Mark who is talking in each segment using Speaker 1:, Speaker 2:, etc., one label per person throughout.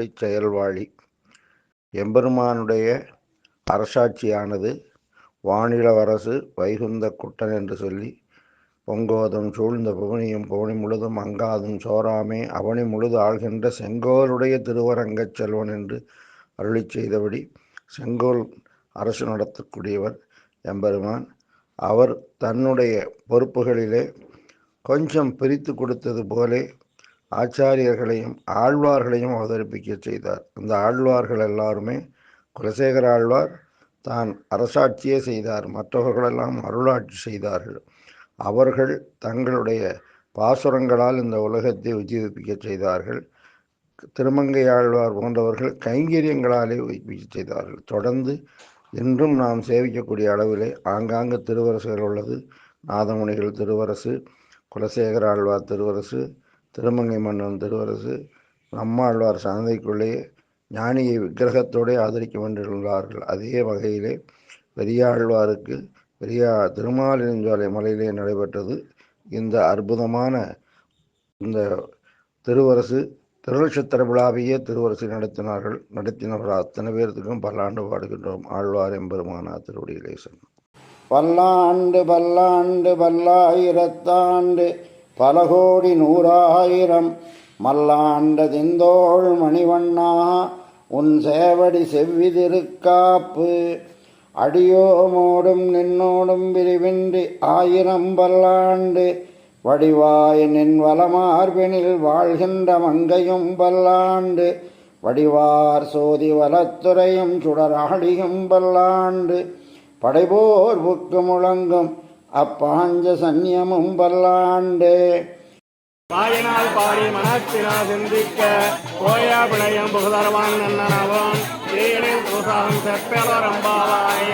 Speaker 1: அகழ்வாழி செயல்வாழி. எம்பெருமானுடைய அரசாட்சியானது வானிலவரசு வைகுந்த குட்டன் என்று சொல்லி பொங்கோதம் சூழ்ந்த புவனியும் புவனி முழுதும் அங்காதும் சோராமே அவனி முழுது ஆள்கின்ற செங்கோலுடைய திருவரங்கச் செல்வன் என்று அருளி செய்தபடி செங்கோல் அரசு நடத்தக்கூடியவர் எம்பெருமான். அவர் தன்னுடைய பொறுப்புகளிலே கொஞ்சம் பிரித்து கொடுத்தது போலே ஆச்சாரியர்களையும் ஆழ்வார்களையும் அவதரிப்பிக்க செய்தார். அந்த ஆழ்வார்கள் எல்லாருமே குலசேகர ஆழ்வார் தான் அரசாட்சியே செய்தார். மற்றவர்களெல்லாம் அருளாட்சி செய்தார்கள். அவர்கள் தங்களுடைய பாசுரங்களால் இந்த உலகத்தை உஜீவிப்பிக்க செய்தார்கள். திருமங்கை ஆழ்வார் போன்றவர்கள் கைங்கரியங்களாலே உயிர்ப்பிக்க செய்தார்கள். தொடர்ந்து இன்றும் நாம் சேவிக்கக்கூடிய அளவிலே ஆங்காங்கு திருவரசுகள் உள்ளது. நாதமுனிகள் திருவரசு குலசேகர ஆழ்வார் திருவரசு திருமங்கை மன்னன் திருவரசு நம்மாழ்வார் சந்தைக்குள்ளே ஞானியை விக்கிரகத்தோடே ஆதரிக்க வேண்டியுள்ளார்கள் அதே வகையிலே பெரியாழ்வாருக்கு பெரியா திருமாலிருஞ்சோலை மலையிலே நடைபெற்றது. இந்த அற்புதமான இந்த திருவரசு திருநட்சத்திர விழாவையே திருவரசு நடத்தினார்கள். நடத்தினவர்கள் அத்தனை பேர்த்துக்கும் பல்லாண்டு பாடுகின்றோம். ஆழ்வார் எம்பெருமானா திருவடிகளேசன்
Speaker 2: பல்லாண்டு பல்லாண்டு பல்லாயிரத்தாண்டு பல கோடி நூறாயிரம் மல்லாண்டதிந்தோள் மணிவண்ணா உன் சேவடி செவ்விதிருக்காப்பு. அடியோமோடும் நின்னோடும் விரிவின்றி ஆயிரம் பல்லாண்டு வடிவாய் நின் வலமார்பினில் வாழ்கின்ற மங்கையும் பல்லாண்டு வடிவார் சோதி வலத்துறையும் சுடராடியும் பல்லாண்டு படைபோர் புக்கு முழங்கும் அப்பாஞ்ச சந்நியமும் பல்லாண்டு
Speaker 3: பாடினால் பாடி மனத்தினால் சிந்திக்க கோயா பிழையும் புகுதரவான் நன்னனவும் தீனில் புசாகம் செப்பலரம்பாவாய்.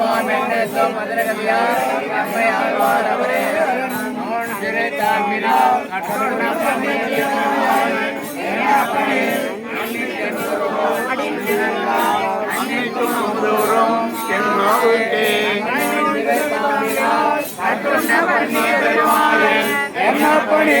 Speaker 3: மாவன் எங்கள் நம்மை ஆழ்வார் அவரே. நோன் சிறை தாங்கினால் கட்டுண்ண பண்ணியிருந்தார் என்ன பண்ணி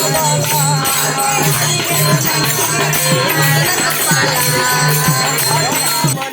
Speaker 3: Thank you.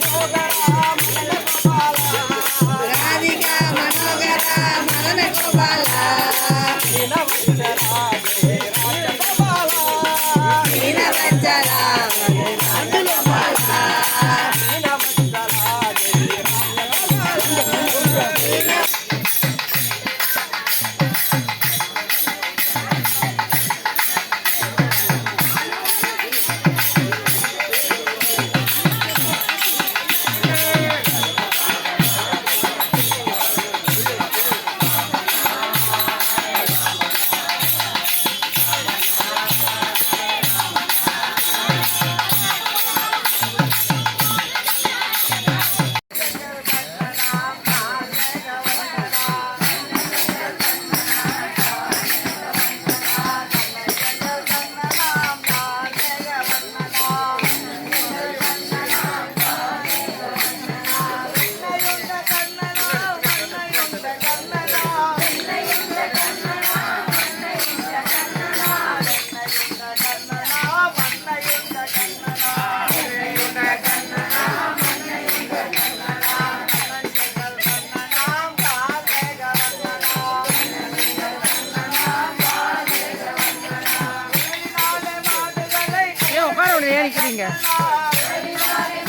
Speaker 3: வச்சுருக்கீங்க